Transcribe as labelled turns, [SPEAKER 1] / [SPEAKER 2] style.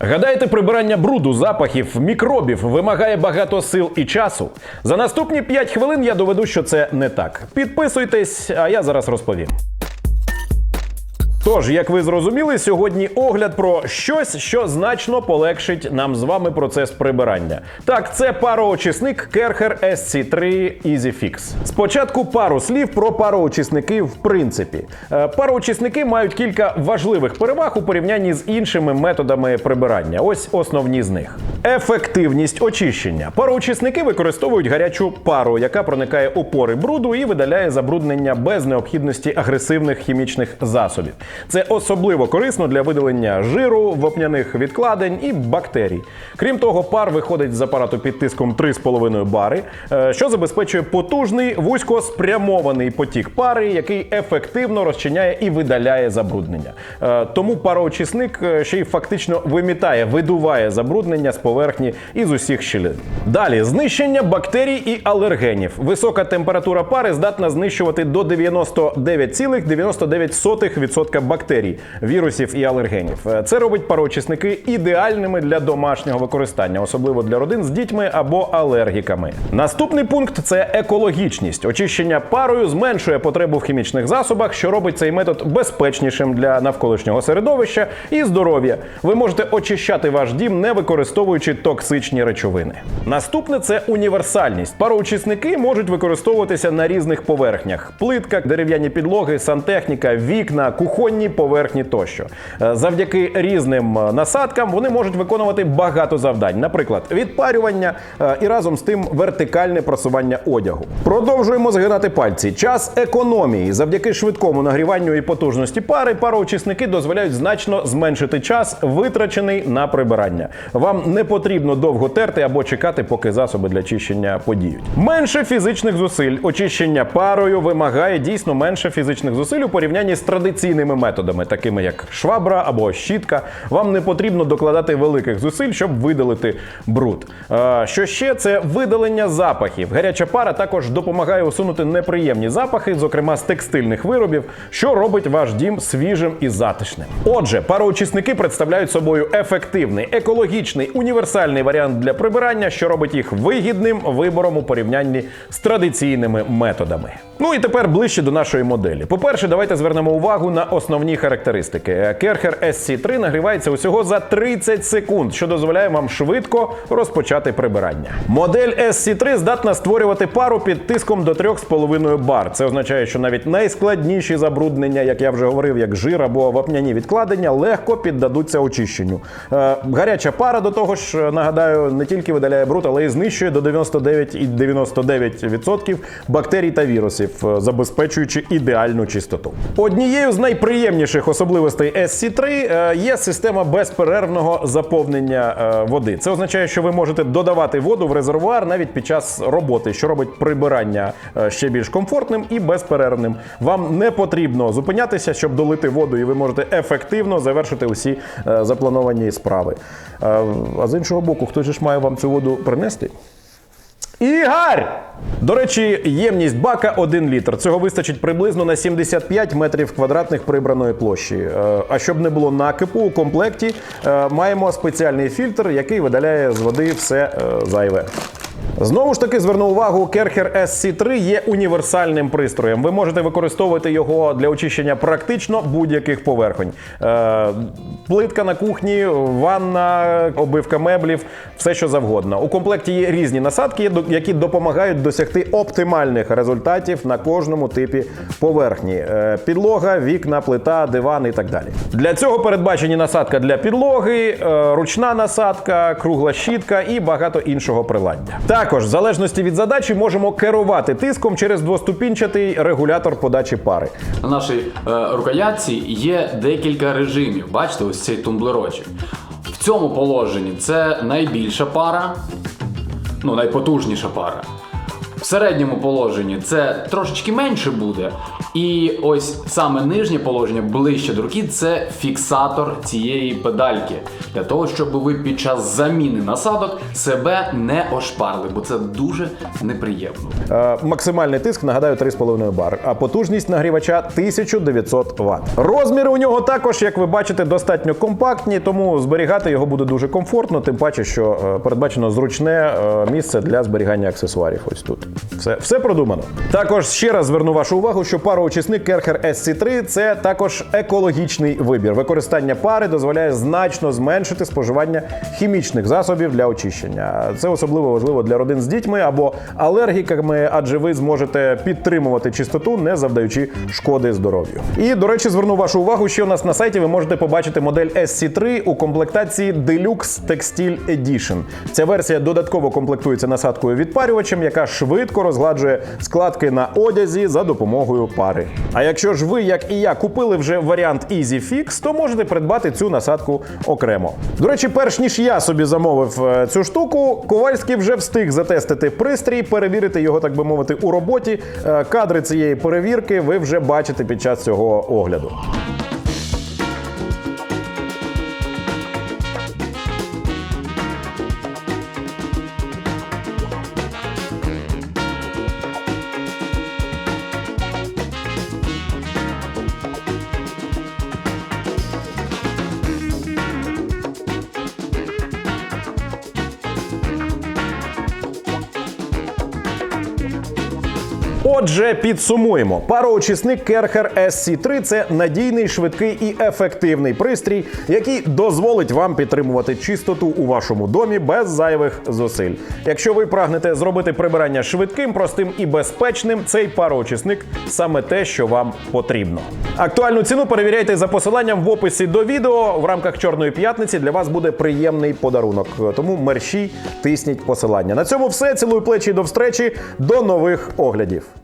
[SPEAKER 1] Гадаєте, прибирання бруду, запахів, мікробів вимагає багато сил і часу? За наступні 5 хвилин я доведу, що це не так. Підписуйтесь, а я зараз розповім. Тож, як ви зрозуміли, сьогодні огляд про щось, що значно полегшить нам з вами процес прибирання. Так, це пароочисник Kercher SC3 EasyFix. Спочатку пару слів про пароочисники в принципі. Е, Пароочисники мають кілька важливих переваг у порівнянні з іншими методами прибирання. Ось основні з них. Ефективність очищення. Пароочисники використовують гарячу пару, яка проникає у пори бруду і видаляє забруднення без необхідності агресивних хімічних засобів. Це особливо корисно для видалення жиру, вапняних відкладень і бактерій. Крім того, пар виходить з апарату під тиском 3,5 бари, е, що забезпечує потужний вузькоспрямований потік пари, який ефективно розчиняє і видаляє забруднення. Е, Тому пароочисник е, ще й фактично вимітає, видуває забруднення з поверхні і з усіх щілин. Далі знищення бактерій і алергенів. Висока температура пари здатна знищувати до 99,99% бактерій, вірусів і алергенів. Е, Це робить пароочисники ідеальними для домашнього використання, особливо для родин з дітьми або алергіками. Наступний пункт це екологічність. Очищення парою зменшує потребу в хімічних засобах, що робить цей метод безпечнішим для навколишнього середовища і здоров'я. Ви можете очищати ваш дім, не використовуючи токсичні речовини. Наступне це універсальність. Пароочисники можуть використовуватися на різних поверхнях: плитка, дерев'яні підлоги, сантехніка, вікна, кухонні поверхні тощо. Е, Завдяки різним е, насадкам вони можуть виконувати багато завдань, наприклад, відпарювання е, і разом з тим вертикальне просування одягу. Продовжуємо згинати пальці. Час економії. Завдяки швидкому нагріванню і потужності пари, пароочисники дозволяють значно зменшити час, витрачений на прибирання. Вам не потрібно довго терти або чекати, поки засоби для чищення подіють. Менше фізичних зусиль. Очищення парою вимагає дійсно менше фізичних зусиль у порівнянні з традиційними методами, такими як швабра або щітка. Вам не потрібно докладати великих зусиль, щоб видалити бруд. Е, Що ще це видалення запахів. Гаряча пара також допомагає усунути неприємні запахи, зокрема з текстильних виробів, що робить ваш дім свіжим і затишним. Отже, пароочисники представляють собою ефективний, екологічний, універсальний варіант для прибирання, що робить їх вигідним вибором у порівнянні з традиційними методами. Ну і тепер ближче до нашої моделі. По-перше, давайте звернемо увагу на основні характеристики. Kercher SC3 нагрівається усього за 30 секунд, що дозволяє вам швидко розпочати прибирання. Модель SC3 здатна створювати пару під тиском до 3,5 бар. Це означає, що навіть найскладніші забруднення, як я вже говорив, як жир або вапняні відкладення, легко піддадуться очищенню. Е, гаряча пара до того ж, нагадаю, не тільки видаляє бруд, але й знищує до 99,99% бактерій та вірусів, е, забезпечуючи ідеальну чистоту. Однією з найприємніших особливостей SC3 е, є система безперервного заповнення е, води. Це означає, що ви можете додавати воду в резервуар навіть під час роботи, що робить прибирання ще більш комфортним і безперервним. Вам не потрібно зупинятися, щоб долити воду, і ви можете ефективно завершити усі заплановані справи. А з іншого боку, хто ж має вам цю воду принести? Ігор! До речі, ємність бака 1 літр. Цього вистачить приблизно на 75 метрів квадратних прибраної площі. Е, А щоб не було накипу, у комплекті е, маємо спеціальний фільтр, який видаляє з води все е, зайве. Знову ж таки, зверну увагу, Kercher SC3 є універсальним пристроєм. Ви можете використовувати його для очищення практично будь-яких поверхонь. Е, плитка на кухні, ванна, обивка меблів, все що завгодно. У комплекті є різні насадки, які допомагають досягти оптимальних результатів на кожному типі поверхні: Е, підлога, вікна, плита, диван і так далі. Для цього передбачені насадка для підлоги, е, ручна насадка, кругла щітка і багато іншого приладдя. Також, в залежності від задачі, можемо керувати тиском через двоступінчатий регулятор подачі пари.
[SPEAKER 2] На нашій е, рукоятці є декілька режимів. Бачите, ось цей тумблерочок. В цьому положенні це найбільша пара, ну найпотужніша пара. В середньому положенні це трошечки менше буде, І ось саме нижнє положення ближче до руки це фіксатор цієї педальки. Для того, щоб ви під час заміни насадок себе не ошпарили, бо це дуже неприємно.
[SPEAKER 1] Е, максимальний тиск, нагадаю, 3,5 бар, а потужність нагрівача 1900 Вт. Розміри у нього також, як ви бачите, достатньо компактні, тому зберігати його буде дуже комфортно, тим паче, що е, передбачено зручне е, місце для зберігання аксесуарів. Ось тут. Все, все продумано. Також ще раз зверну вашу увагу, що пароочисник Kercher SC3 це також екологічний вибір. Використання пари дозволяє значно зменшити споживання хімічних засобів для очищення. Це особливо важливо для родин з дітьми або алергіками, адже ви зможете підтримувати чистоту, не завдаючи шкоди здоров'ю. І до речі, зверну вашу увагу, що у нас на сайті ви можете побачити модель SC3 у комплектації Deluxe Textile Edition. Ця версія додатково комплектується насадкою відпарювачем, яка швидко розгладжує складки на одязі за допомогою пари. А якщо ж ви, як і я, купили вже варіант EasyFix, то можете придбати цю насадку окремо. До речі, перш ніж я собі замовив е, цю штуку, Ковальський вже встиг затестити пристрій, перевірити його, так би мовити, у роботі. Е, Кадри цієї перевірки ви вже бачите під час цього огляду. Отже, підсумуємо. Пароочисник Kercher SC3 – це надійний, швидкий і ефективний пристрій, який дозволить вам підтримувати чистоту у вашому домі без зайвих зусиль. Якщо ви прагнете зробити прибирання швидким, простим і безпечним, цей пароочисник саме те, що вам потрібно. Актуальну ціну перевіряйте за посиланням в описі до відео. В рамках Чорної п'ятниці для вас буде приємний подарунок. Тому мерщій тисніть посилання. На цьому все. Цілую плечі до встречі. До нових оглядів.